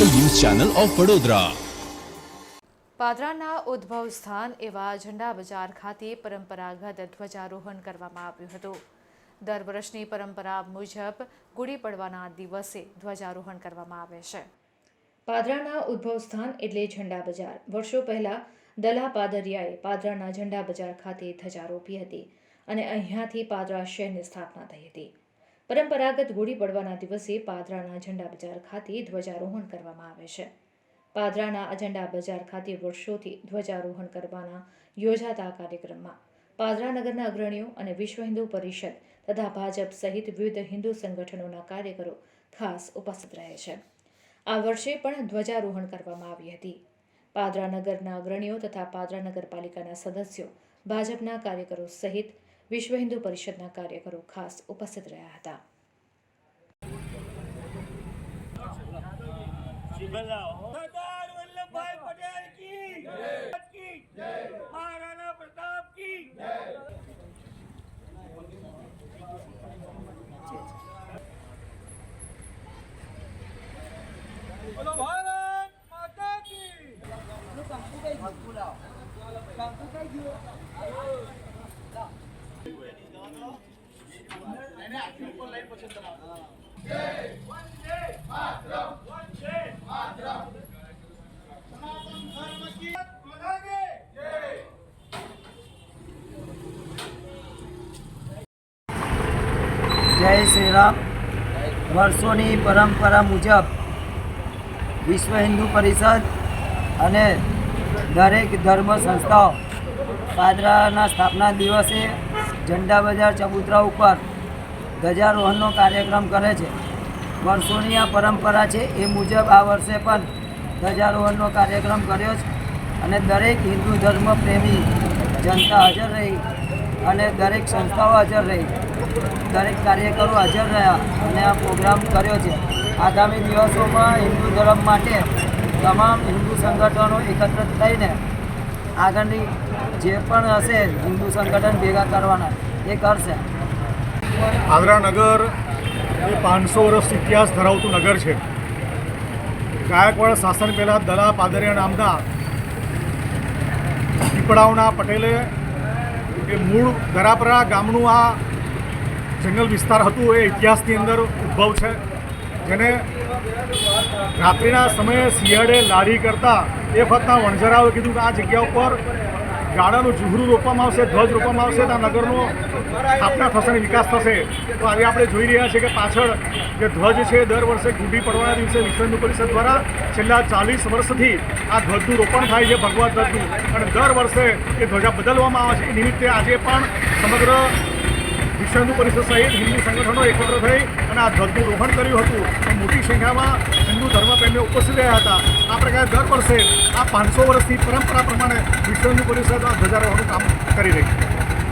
Channel of Vadodara. પાદરાના ઉદ્ભવ સ્થાન એવા ઝંડા બજાર ખાતે પરંપરાગત ધ્વજારોહણ કરવામાં આવ્યું હતું. દર વર્ષની પરંપરા મુજબ ગુડી પડવાના દિવસે ધ્વજારોહણ કરવામાં આવે છે. પાદરાના ઉદ્ભવ સ્થાન એટલે ઝંડા બજાર. વર્ષો પહેલા દલા પાદરિયાએ પાદરાના ઝંડા બજાર ખાતે ધજા રોપી હતી અને અહીંયાથી પાદરા શહેરની સ્થાપના થઈ હતી. પરંપરાગત ગુડી પડવાના દિવસે પાદરાના ઝંડા બજાર ખાતે ધ્વજારોહણ કરવામાં આવે છે. પાદરાના અજંડા બજાર ખાતે વર્ષોથી ધ્વજારોહણ કરવાના યોજાતા કાર્યક્રમમાં પાદરા નગરના અગ્રણીઓ અને વિશ્વ હિન્દુ પરિષદ તથા ભાજપ સહિત વિવિધ હિન્દુ સંગઠનોના કાર્યકરો ખાસ ઉપસ્થિત રહે છે. આ વર્ષે પણ ધ્વજારોહણ કરવામાં આવી હતી. પાદરા નગરના અગ્રણીઓ તથા પાદરા નગરપાલિકાના સદસ્યો, ભાજપના કાર્યકરો સહિત વિશ્વ હિન્દુ પરિષદના કાર્યકરો ખાસ ઉપસ્થિત રહ્યા હતા. सरदार वल्लभ भाई पटेल की महाराणा प्रताप की बोलो भारत माता की lu bangku kayak gitu lah bangku kayak gitu lah Ini akhirnya pun lain pesan terang. Jai, Jai, Madram, જય શ્રી રામ. વર્ષોની પરંપરા મુજબ વિશ્વ હિન્દુ પરિષદ અને દરેક ધર્મ સંસ્થાઓ પાદરાના સ્થાપના દિવસે ઝંડા બજાર ચબૂતરા ઉપર ધ્વજારોહણનો કાર્યક્રમ કરે છે. વર્ષોની આ પરંપરા છે એ મુજબ આ વર્ષે પણ ધ્વજારોહણનો કાર્યક્રમ કર્યો છે અને દરેક હિન્દુ ધર્મ પ્રેમી જનતા હાજર રહી અને દરેક સંસ્થાઓ હાજર રહી. દરેક કાર્યકરો હાજર રહ્યા અને આ પ્રોગ્રામ કર્યો છે. આગામી દિવસોમાં હિન્દુ ધર્મ માટે તમામ હિન્દુ સંગઠનો એકત્રિત થઈને આગળની જે પણ હશે, હિન્દુ સંગઠન ભેગા કરવાના. એ કરશે. આગ્રા નગર એ પાંચસો વર્ષ ઇતિહાસ ધરાવતું નગર છે. ગાયકવાડ શાસન પહેલાં દલા પાદરિયા નામના પીપળાવના પટેલે એ મૂળ દરાપરા ગામનું આ જંગલ વિસ્તાર હતું એ ઇતિહાસની અંદર ઉદ્ભવ છે. જેને રાત્રિના સમયે શિયાળે લારી કરતા એ વખતના વણઝરાઓએ કીધું કે આ જગ્યા ઉપર ગાડાનું જુહરું રોપવામાં આવશે, ધ્વજ રોપવામાં આવશે તો આ નગરનો સ્થાપના થશે અને વિકાસ થશે. તો આજે આપણે જોઈ રહ્યા છીએ કે પાછળ જે ધ્વજ છે, દર વર્ષે ગુડી પડવાના દિવસે વિશ્વ પરિષદ દ્વારા છેલ્લા ચાલીસ વર્ષથી આ ધ્વજનું રોપણ થાય છે ભગવા ધ્વજનું. અને દર વર્ષે એ ધ્વજા બદલવામાં આવે છે. એ નિમિત્તે આજે પણ સમગ્ર વિશ્વ હિન્દુ પરિષદ સહિત હિન્દુ સંગઠનો એકત્ર થઈ અને આ ધ્વજનું રોહણ કર્યું હતું. મોટી સંખ્યામાં હિન્દુ ધર્મપ્રેમીઓ ઉપસ્થિત રહ્યા હતા. આ પ્રકારે દર વર્ષે આ પાંચસો વર્ષની પરંપરા પ્રમાણે વિશ્વ હિન્દુ પરિષદ આ ધ્વજારોહણનું કામ કરી રહી છે.